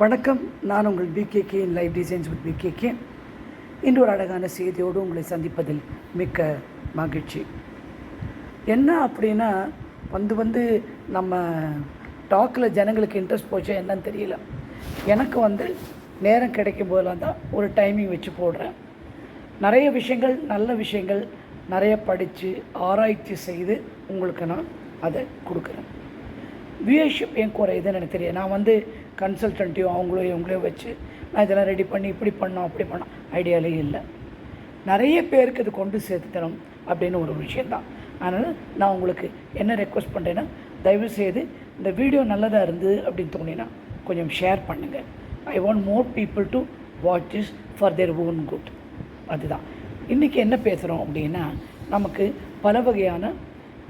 வணக்கம். நான் உங்கள் பிகேகே இன் லைஃப் டிசைன்ஸ் வித் பிகேகே இன்று ஒரு அழகான செய்தியோடு உங்களை சந்திப்பதில் மிக்க மகிழ்ச்சி. என்ன அப்படின்னா வந்து வந்து நம்ம டாக்கில் ஜனங்களுக்கு இன்ட்ரெஸ்ட் போச்சா என்னன்னு தெரியல. எனக்கு வந்து நேரம் கிடைக்கும் போதெல்லாம் தான் ஒரு டைமிங் வச்சு போடுறேன். நிறைய விஷயங்கள் நல்ல விஷயங்கள் நிறைய படித்து ஆராய்ச்சி செய்து உங்களுக்கு நான் அதை கொடுக்குறேன். வியூயர்ஷிப் குறை குறையுதுன்னு எனக்கு தெரியும் நான் வந்து கன்சல்டன்ட்டையும் அவங்களோ இவங்களையும் வச்சு நான் இதெல்லாம் ரெடி பண்ணி இப்படி பண்ணோம் அப்படி பண்ணோம். ஐடியாலே இல்லை. நிறைய பேருக்கு இது கொண்டு சேர்த்து அப்படின்னு ஒரு விஷயந்தான் அதனால் நான் உங்களுக்கு என்ன ரெக்வஸ்ட் பண்ணுறேன்னா தயவுசெய்து இந்த வீடியோ நல்லதாக இருந்து அப்படின்னு தோணினா கொஞ்சம் ஷேர் பண்ணுங்கள் I want more people to watch is for their own good அதுதான். இன்றைக்கி என்ன பேசுகிறோம் அப்படின்னா நமக்கு பல வகையான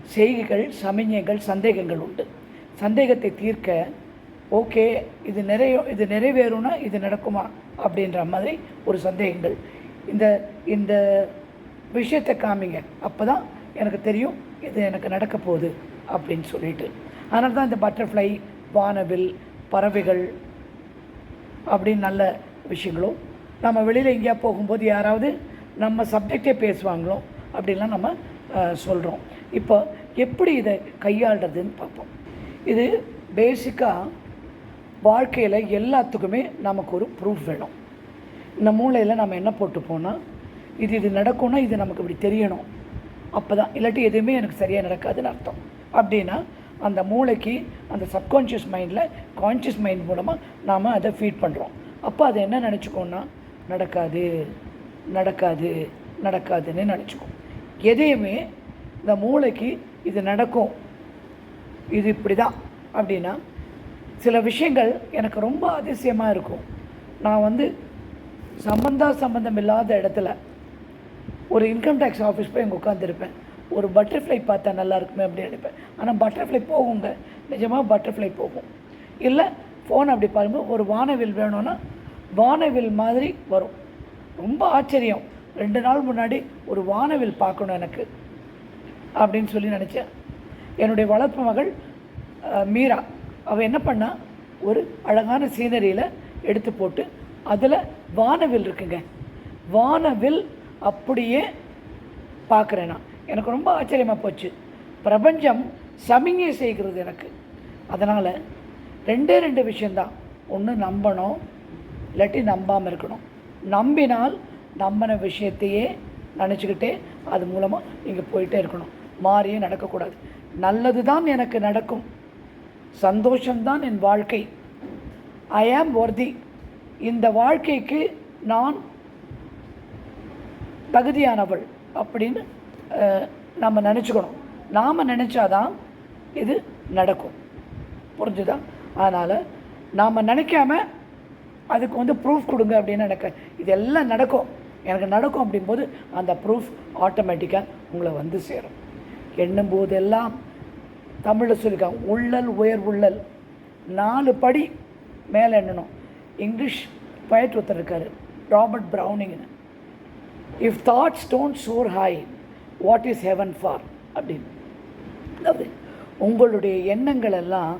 செய்கைகள் சமிஞைகள் சந்தேகங்கள் உண்டு. சந்தேகத்தை தீர்க்க ஓகே இது நிறைய இது நிறைவேறும்னா இது நடக்குமா? அப்படின்ற மாதிரி ஒரு சந்தேகங்கள். இந்த இந்த விஷயத்தை காமிங்க. அப்போ தான் எனக்கு தெரியும் இது எனக்கு நடக்க போகுது அப்படின்னு சொல்லிட்டு. அதனால தான் இந்த பட்டர்ஃப்ளை வானவில் பறவைகள் அப்படின்னு நல்ல விஷயங்களும். நம்ம வெளியில் எங்கேயா போகும்போது யாராவது நம்ம சப்ஜெக்டே பேசுவாங்களோ அப்படின்லாம் நம்ம சொல்கிறோம் இப்போ எப்படி இதை கையாளுறதுன்னு பார்ப்போம். இது பேசிக்காக வாழ்க்கையில் எல்லாத்துக்குமே நமக்கு ஒரு ப்ரூஃப் வேணும். இந்த மூளையில் நம்ம என்ன போட்டு போனால் இது இது நடக்கும்னா இது நமக்கு இப்படி தெரியணும். அப்போ தான் இல்லாட்டி எதுவுமே எனக்கு சரியாக நடக்காதுன்னு அர்த்தம். அப்படின்னா அந்த மூளைக்கு அந்த சப்கான்ஷியஸ் மைண்டில் கான்ஷியஸ் மைண்ட் மூலமாக நாம் அதை ஃபீட் பண்ணுறோம் அப்போ அதை என்ன நினச்சிக்கோன்னா நடக்காது நடக்காது நடக்காதுன்னு நினச்சிக்கும். எதையுமே இந்த மூளைக்கு இது நடக்கும். இது இப்படி தான் அப்படின்னா சில விஷயங்கள் எனக்கு ரொம்ப அதிசயமாக இருக்கும். நான் வந்து சம்பந்தா சம்பந்தம் இல்லாத இடத்துல ஒரு இன்கம் டேக்ஸ் ஆஃபீஸ் போய் அங்கே உட்காந்துருப்பேன் ஒரு பட்டர்ஃப்ளை பார்த்தா நல்லா இருக்குமே அப்படின்னு நினைப்பேன். ஆனால் பட்டர்ஃப்ளை போகுங்க. நிஜமாக பட்டர்ஃப்ளை போகும். இல்லை ஃபோன் அப்படி பாருங்கள் ஒரு வானவில் வேணும்னா வானவில் மாதிரி வரும். ரொம்ப ஆச்சரியம். ரெண்டு நாள் முன்னாடி ஒரு வானவில் பார்க்கணும் எனக்கு அப்படின்னு சொல்லி நினச்சேன். என்னுடைய வளர்ப்பு மகள் மீரா. அவள் என்ன பண்ணா ஒரு அழகான சீனரியில் எடுத்து போட்டு அதில் வானவில் இருக்குங்க. வானவில் அப்படியே பார்க்குறேன் நான் எனக்கு ரொம்ப ஆச்சரியமாக போச்சு. பிரபஞ்சம் சமிங்கை செய்கிறது எனக்கு. அதனால் ரெண்டே ரெண்டு விஷயந்தான் ஒன்று நம்பணும் இல்லாட்டி நம்பாமல் இருக்கணும். நம்பினால் நம்பின விஷயத்தையே நினச்சிக்கிட்டே அது மூலமாக நீங்கள் போயிட்டே இருக்கணும். மாறியே நடக்கக்கூடாது. நல்லது தான் எனக்கு நடக்கும். சந்தோஷம்தான் என் வாழ்க்கை. ஐ ஆம் ஒர்தி இந்த வாழ்க்கைக்கு நான் தகுதியானவள் அப்படின்னு நம்ம நினச்சிக்கணும். நாம் நினச்சாதான் இது நடக்கும். புரிஞ்சுதா? அதனால் நாம் நினைக்காம அதுக்கு வந்து ப்ரூஃப் கொடுங்க அப்படின்னு எனக்கு இதெல்லாம் நடக்கும். எனக்கு நடக்கும் அப்படிங்கும்போது அந்த ப்ரூஃப் ஆட்டோமேட்டிக்காக உங்களை வந்து சேரும். எண்ணும் போதெல்லாம் தமிழில் சொல்லியிருக்காங்க உள்ளல் உயர் உள்ளல். நாலு படி மேலே எண்ணணும். இங்கிலீஷ் பயட் ஒருத்தர் இருக்கார் Robert ப்ரௌனிங்னு if thoughts don't soar high what is heaven for அப்படின்னு. அதாவது உங்களுடைய எண்ணங்கள் எல்லாம்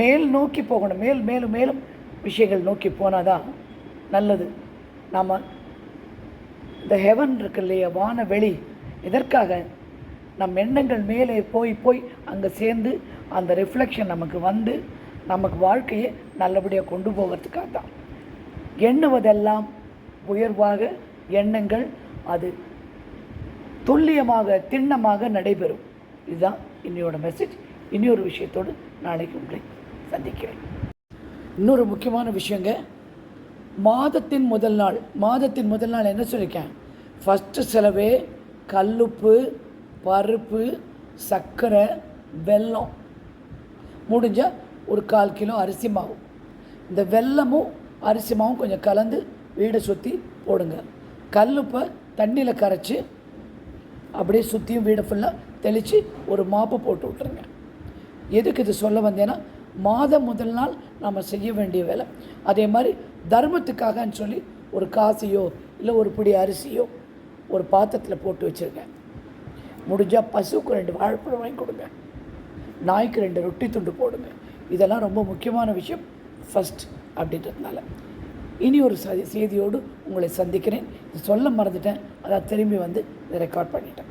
மேல் நோக்கி போகணும். மேல் மேலும் மேலும் விஷயங்கள் நோக்கி போனால் தான் நல்லது. நாம் இந்த ஹெவன் இருக்கு இல்லையா வான வெளி எதற்காக? நம் எண்ணங்கள் மேலே போய் போய் அங்கே சேர்ந்து அந்த ரிஃப்ளெக்ஷன் நமக்கு வந்து நமக்கு வாழ்க்கையை நல்லபடியாக கொண்டு போகிறதுக்காக தான். எண்ணுவதெல்லாம் உயர்வாக எண்ணங்கள் அது துல்லியமாக திண்ணமாக நடைபெறும். இதுதான் இன்னையோட மெசேஜ் இன்னொரு விஷயத்தோடு நாளைக்கு உங்களை சந்திக்கிறேன். இன்னொரு முக்கியமான விஷயங்க மாதத்தின் முதல் நாள் மாதத்தின் முதல் நாள் என்ன சொல்லியிருக்கேன்? ஃபஸ்ட்டு செலவே கல்லுப்பு பருப்பு சர்க்கரை வெல்லம். முடிஞ்சால் ஒரு கால் கிலோ அரிசி மாவு. இந்த வெல்லமும் அரிசி மாவும் கொஞ்சம் கலந்து வீடை சுற்றி போடுங்க. கல்லுப்பை தண்ணியில் கரைச்சி அப்படியே சுற்றியும் வீடை ஃபுல்லாக தெளித்து ஒரு மாப்பு போட்டு விட்ருங்க எதுக்கு இது சொல்ல வந்தேன்னா மாதம் முதல் நாள் நம்ம செய்ய வேண்டிய வேலை. அதே மாதிரி தர்மத்துக்காகன்னு சொல்லி ஒரு காசையோ இல்லை ஒரு பிடி அரிசியோ ஒரு பாத்திரத்தில் போட்டு வச்சுருங்க. முடிஞ்சால் பசுவுக்கு ரெண்டு வாழைப்பழம் வாங்கி கொடுங்க. நாய்க்கு ரெண்டு ரொட்டி துண்டு போடுங்க. இதெல்லாம் ரொம்ப முக்கியமான விஷயம். ஃபஸ்ட் அப்படின்றதுனால. இனி ஒரு ச செய்தியோடு உங்களை சந்திக்கிறேன். இது சொல்ல மறந்துட்டேன். அதான் திரும்பி வந்து இதை ரெக்கார்ட் பண்ணிட்டேன்.